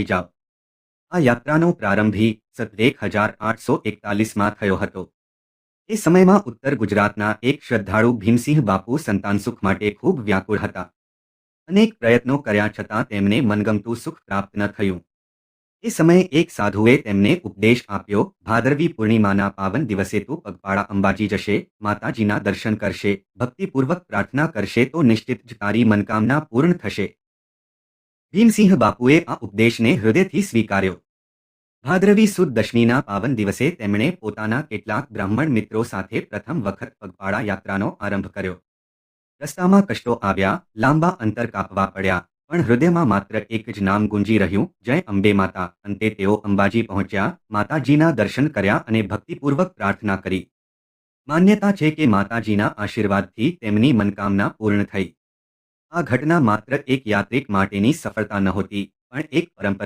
જાઓ આ યાત્રાનો પ્રારંભી સત્રેક હજાર આઠસો એકતાલીસમાં થયો હતો. એ સમયમાં ઉત્તર ગુજરાતના એક શ્રદ્ધાળુ ભીમસિંહ બાપુ સંતાનસુખ માટે ખૂબ વ્યાકુળ હતા. અનેક પ્રયત્નો કર્યા છતાં તેમને મનગમતું સુખ પ્રાપ્ત ન થયું. એ સમયે એક સાધુએ તેમને ઉપદેશ આપ્યો, ભાદરવી પૂર્ણિમાના પાવન દિવસે તું પગપાળા અંબાજી જશે, માતાજીના દર્શન કરશે, ભક્તિપૂર્વક પ્રાર્થના કરશે તો નિશ્ચિત જ તારી મનકામના પૂર્ણ થશે. ભીમસિંહ બાપુએ આ ઉપદેશને હૃદયથી સ્વીકાર્યો. ભાદ્રવી સુદ દશમીના પાવન દિવસે તેમણે પોતાના કેટલાક બ્રાહ્મણ મિત્રો સાથે પ્રથમ વખત પગપાળા યાત્રાનો આરંભ કર્યો. રસ્તામાં કષ્ટો આવ્યા, લાંબા અંતર કાપવા પડ્યા, પણ હૃદયમાં માત્ર એક જ નામ ગુંજી રહ્યું, જય અંબે માતા. અંતે તેઓ અંબાજી પહોંચ્યા, માતાજીના દર્શન કર્યા અને ભક્તિપૂર્વક પ્રાર્થના કરી. માન્યતા છે કે માતાજીના આશીર્વાદથી તેમની મનકામના પૂર્ણ થઈ. આ ઘટના માત્ર એક યાત્રિક માટેની સફળતા નહોતી પણ એક પરંપરા